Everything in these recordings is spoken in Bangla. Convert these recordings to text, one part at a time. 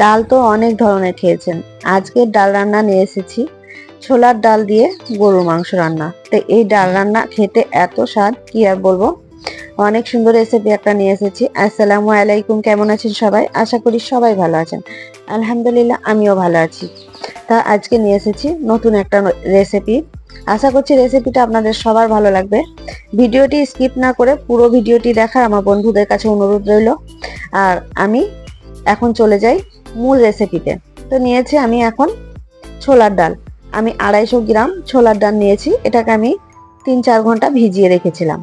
ডাল তো অনেক ধরনের খেয়েছেন। আজকে ডাল রান্না নিয়ে এসেছি ছোলার ডাল দিয়ে গরুর মাংস রান্না। তো এই ডাল রান্না খেতে এত স্বাদ, কি আর বলব? অনেক সুন্দর রেসিপি একটা নিয়ে এসেছি। আসসালামু আলাইকুম, কেমন আছেন সবাই? আশা করি সবাই ভালো আছেন। আলহামদুলিল্লাহ, আমিও ভালো আছি। তা আজকে নিয়ে এসেছি নতুন একটা রেসিপি আশা করছি রেসিপিটা আপনাদের সবার ভালো লাগবে। ভিডিওটি স্কিপ না করে পুরো ভিডিওটি দেখার আমার বন্ধুদের কাছে অনুরোধ রইল। আর আমি এখন চলে যাই মূল রেসিপিতে তো নিয়েছি আমি এখন ছোলার ডাল। আমি আড়াইশো গ্রাম ছোলার ডাল নিয়েছি। এটাকে আমি তিন চার ঘণ্টা ভিজিয়ে রেখেছিলাম।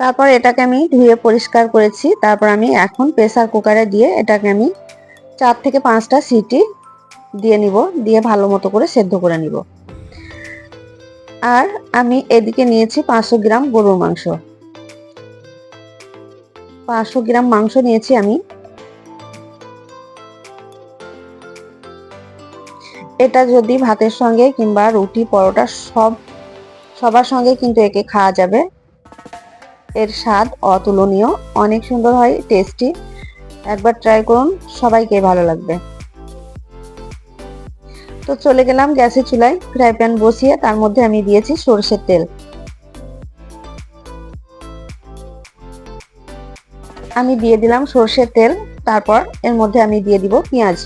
তারপর এটাকে আমি ধুয়ে পরিষ্কার করেছি। তারপর আমি এখন প্রেসার কুকারে দিয়ে এটাকে আমি চার থেকে পাঁচটা সিটি দিয়ে নিব। দিয়ে ভালো মতো করে সেদ্ধ করে নিব। আর আমি এদিকে নিয়েছি পাঁচশো গ্রাম গরুর মাংস। পাঁচশো গ্রাম মাংস নিয়েছি আমি। এটা যদি ভাতের সঙ্গে কিংবা রুটি, পরোটা সব, সবার সঙ্গে কিন্তু একে খাওয়া যাবে। এর স্বাদ অতুলনীয়, অনেক সুন্দর হয় টেস্টি একবার ট্রাই করুন, সবাইকে ভালো লাগবে। তো চলে গেলাম গ্যাসের চুলায় ফ্রাই প্যান বসিয়ে তার মধ্যে আমি দিয়েছি সরষের তেল। আমি দিয়ে দিলাম সর্ষের তেল, তারপর এর মধ্যে আমি দিয়ে দিব পেঁয়াজ।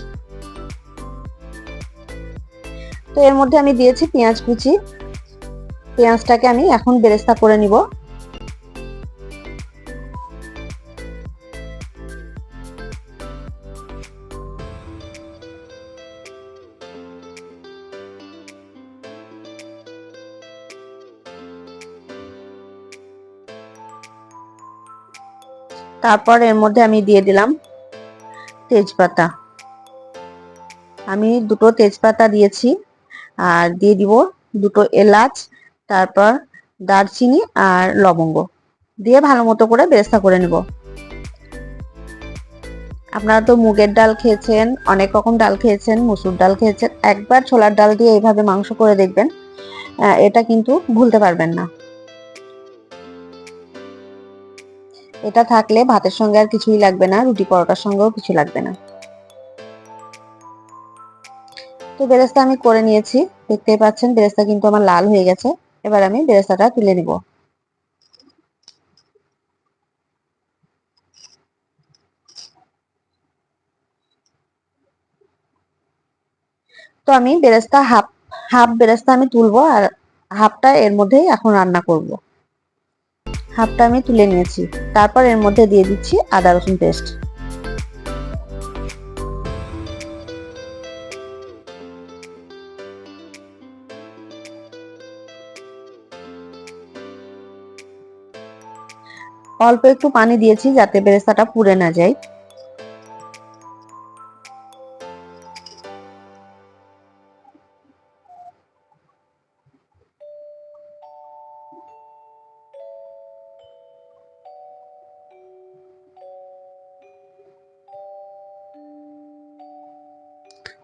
তো এর মধ্যে আমি দিয়েছি পেঁয়াজ কুচি। পেঁয়াজটাকে আমি এখন বেরেস্তা করে নিব। তারপর এর মধ্যে আমি দিয়ে দিলাম তেজপাতা। আমি দুটো তেজপাতা দিয়েছি, আর দিয়ে দিব দুটো এলাচ, তারপর দারচিনি আর লবঙ্গ। দিয়ে ভালো মতো করে বেরেস্তা করে নেব। আপনারা তো মুগের ডাল খেয়েছেন, অনেক রকম ডাল খেয়েছেন, মুসুর ডাল খেয়েছেন, একবার ছোলার ডাল দিয়ে এইভাবে মাংস করে দেখবেন এটা কিন্তু ভুলতে পারবেন না। এটা থাকলে ভাতের সঙ্গে আর কিছুই লাগবে না, রুটি পরোটার সঙ্গেও কিছু লাগবে না। তো বেরেস্তা আমি করে নিয়েছি, দেখতেই পাচ্ছেন বেরেস্তা কিন্তু আমার লাল হয়ে গেছে, এবার আমি বেরেস্তাটা তুলে নিব। তো আমি বেরেস্তা হাফ হাফ বেরেস্তা আমি তুলবো আর হাফটা এর মধ্যেই এখন রান্না করব। হাফটা আমি তুলে নিয়েছি। তারপর এর মধ্যে দিয়ে দিচ্ছি আদা রসুন পেস্ট। অল্প একটু পানি দিয়েছি যাতে বেরেস্তাটা পুড়ে না যায়।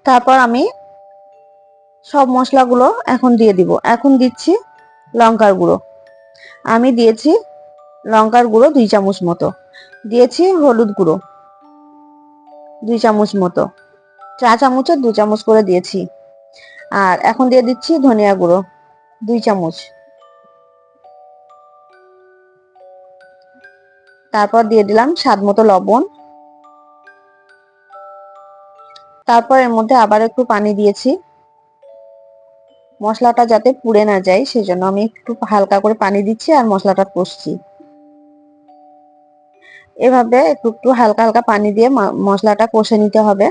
তারপর আমি সব মশলাগুলো এখন দিয়ে দিব। এখন দিচ্ছি লঙ্কার গুঁড়ো। আমি দিয়েছি লঙ্কার গুঁড়ো দুই চামচ মতো। দিয়েছি হলুদ গুঁড়ো দুই চামচ মতো। চা চামচের দু চামচ করে দিয়েছি। আর এখন দিয়ে দিচ্ছি ধনিয়া গুঁড়ো দুই চামচ। তারপর দিয়ে দিলাম স্বাদ মতো লবণ। তারপর এর মধ্যে আবার একটু পানি দিয়েছি। মশলাটা যাতে পুড়ে না যায়, সেজন্য আমি একটু হালকা করে পানি দিচ্ছি আর মশলাটা কষছি। এভাবে একটু একটু হালকা হালকা পানি দিয়ে মশলাটা কষে নিতে হবে,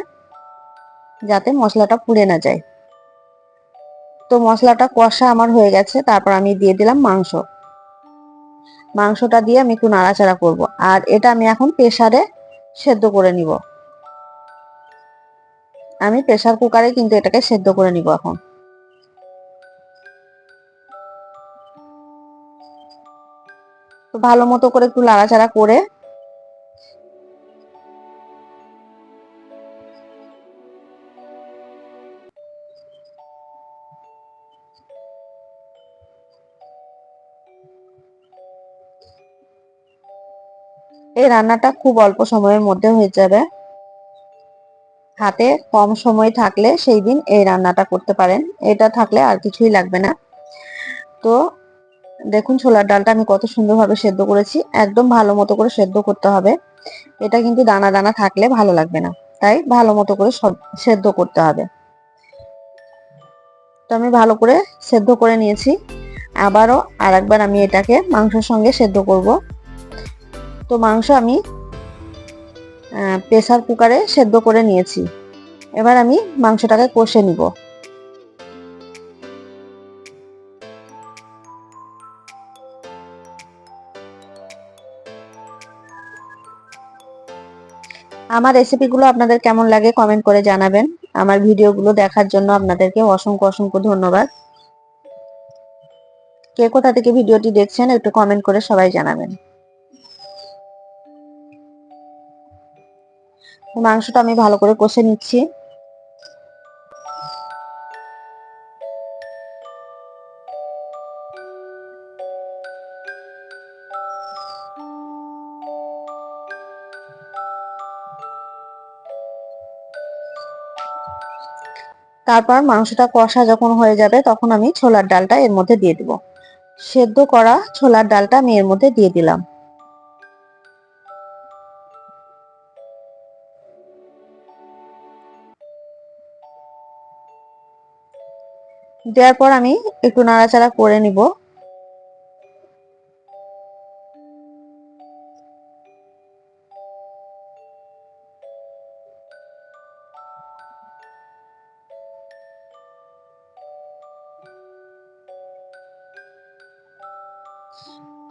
যাতে মশলাটা পুড়ে না যায়। তো মশলাটা কষা আমার হয়ে গেছে, তারপর আমি দিয়ে দিলাম মাংস। মাংসটা দিয়ে আমি একটু নাড়াচাড়া করব। আর এটা আমি এখন প্রেসারে সেদ্ধ করে নিব। আমি প্রেসার কুকারে কিন্তু এটাকে সেদ্ধ করে নিব এখন। তো ভালো মতো করে একটু লাড়াচাড়া করে এই রান্নাটা খুব অল্প সময়ের মধ্যে হয়ে যাবে। হাতে কম সময় থাকলে সেই দিন এই রান্নাটা করতে পারেন। এটা থাকলে আর কিছুই লাগবে না। তো দেখুন, ছোলার ডালটা আমি কত সুন্দরভাবে সেদ্ধ করেছি। একদম ভালো মতো করে সেদ্ধ করতে হবে। এটা কিন্তু দানা দানা থাকলে ভালো লাগবে না। তাই ভালো মতো করে সেদ্ধ করতে হবে। তো আমি ভালো করে সেদ্ধ করে নিয়েছি। আবারও আর একবার আমি এটাকে মাংসের সঙ্গে সেদ্ধ করব। তো মাংস আমি প্রেসার কুকারে সেদ্ধ করে নিয়েছি। এবার আমি মাংসটাকে কষে নিব। আমার রেসিপিগুলো আপনাদের কেমন লাগে কমেন্ট করে জানাবেন। আমার ভিডিওগুলো দেখার জন্য আপনাদেরকে অসংখ্য অসংখ্য ধন্যবাদ। কে কোথা থেকে ভিডিওটি দেখছেন একটু কমেন্ট করে সবাই জানাবেন। মাংসটা আমি ভালো করে কষে নিচ্ছি। তারপর মাংসটা কষা যখন হয়ে যাবে, তখন আমি ছোলার ডালটা এর মধ্যে দিয়ে দিব। সেদ্ধ করা ছোলার ডালটা আমি এর মধ্যে দিয়ে দিলাম। দেওয়ার পর আমি একটু নাড়াচাড়া করে নিব।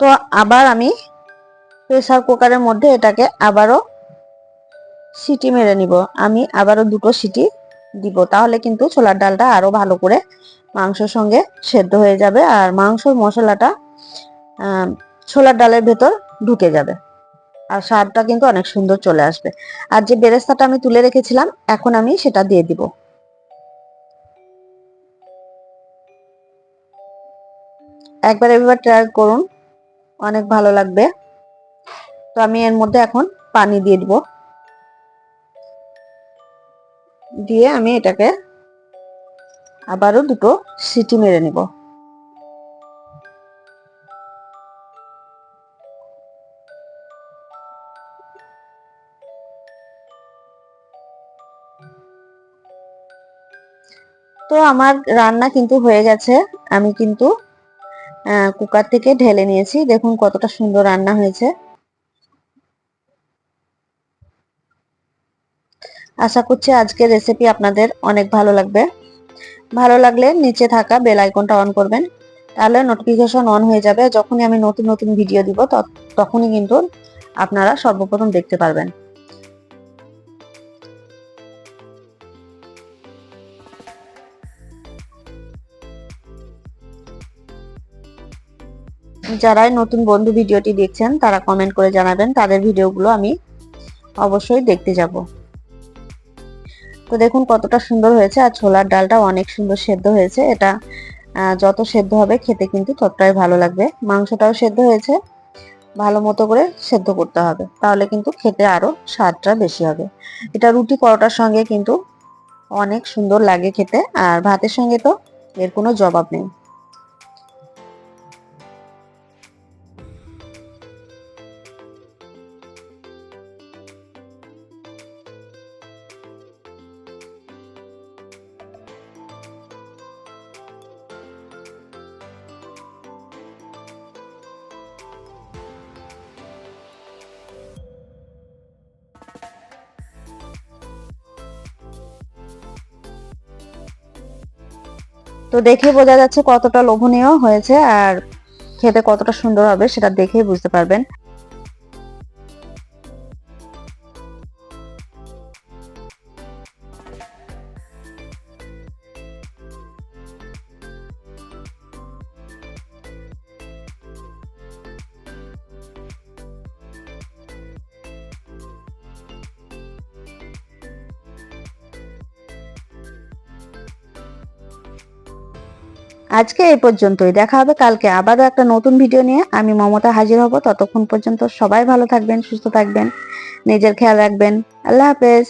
তো আবার আমি প্রেসার কুকারের মধ্যে এটাকে আবারও সিটি মেরে নিব। আমি আবারও দুটো সিটি দিব, তাহলে কিন্তু ছোলার ডালটা আরও ভালো করে মাংসের সঙ্গে সেদ্ধ হয়ে যাবে আর মাংসর মশলাটা ছোলার ডালের ভেতর ঢুকে যাবে। আর স্বাদটা কিন্তু অনেক সুন্দর চলে আসবে। আর যে বেরেস্তাটা আমি তুলে রেখেছিলাম, এখন আমি সেটা দিয়ে দিব। একবার এবার ট্রাই করুন, অনেক ভালো লাগবে। তো আমি এর মধ্যে এখন পানি দিয়ে দিব। দিয়ে আমি এটাকে আবারও দুটো সিটি মেরে নিব। তো আমার রান্না কিন্তু হয়ে গেছে। আমি কিন্তু কুকার থেকে ঢেলে নিয়েছি। দেখুন কতটা সুন্দর রান্না হয়েছে। আশা করছি আজকের রেসিপি আপনাদের অনেক ভালো লাগবে। ভালো লাগলে নিচে থাকা বেল আইকনটা অন করবেন। তাহলে নোটিফিকেশন অন হয়ে যাবে। যখনই আমি নতুন নতুন ভিডিও দিব তখনই কিন্তু আপনারা সর্বপ্রথম দেখতে পারবেন। যারাই নতুন বন্ধু ভিডিওটি দেখছেন, তারা কমেন্ট করে জানাবেন। তাদের ভিডিওগুলো আমি অবশ্যই দেখতে যাব। তো দেখুন কতটা সুন্দর হয়েছে, আর ছোলার ডালটা অনেক সুন্দর সেদ্ধ হয়েছে। এটা যত সেদ্ধ হবে খেতে কিন্তু ততটাই ভালো লাগবে। মাংসটাও সেদ্ধ হয়েছে, ভালো মতো করে সেদ্ধ করতে হবে। তাহলে কিন্তু খেতে আরও স্বাদটা বেশি হবে। এটা রুটি পরোটার সঙ্গে কিন্তু অনেক সুন্দর লাগে খেতে, আর ভাতের সঙ্গে তো এর কোনো জবাব নেই। তো দেখে বোঝা যাচ্ছে কতটা লোভনীয় হয়েছে আর খেতে কতটা সুন্দর হবে, সেটা দেখেই বুঝতে পারবেন। আজকে এই পর্যন্তই। দেখা হবে কালকে। আবারও একটা নতুন ভিডিও নিয়ে আমি মমতা হাজির হব। ততক্ষণ পর্যন্ত সবাই ভালো থাকবেন, সুস্থ থাকবেন, নিজের খেয়াল রাখবেন। আল্লাহ হাফেজ।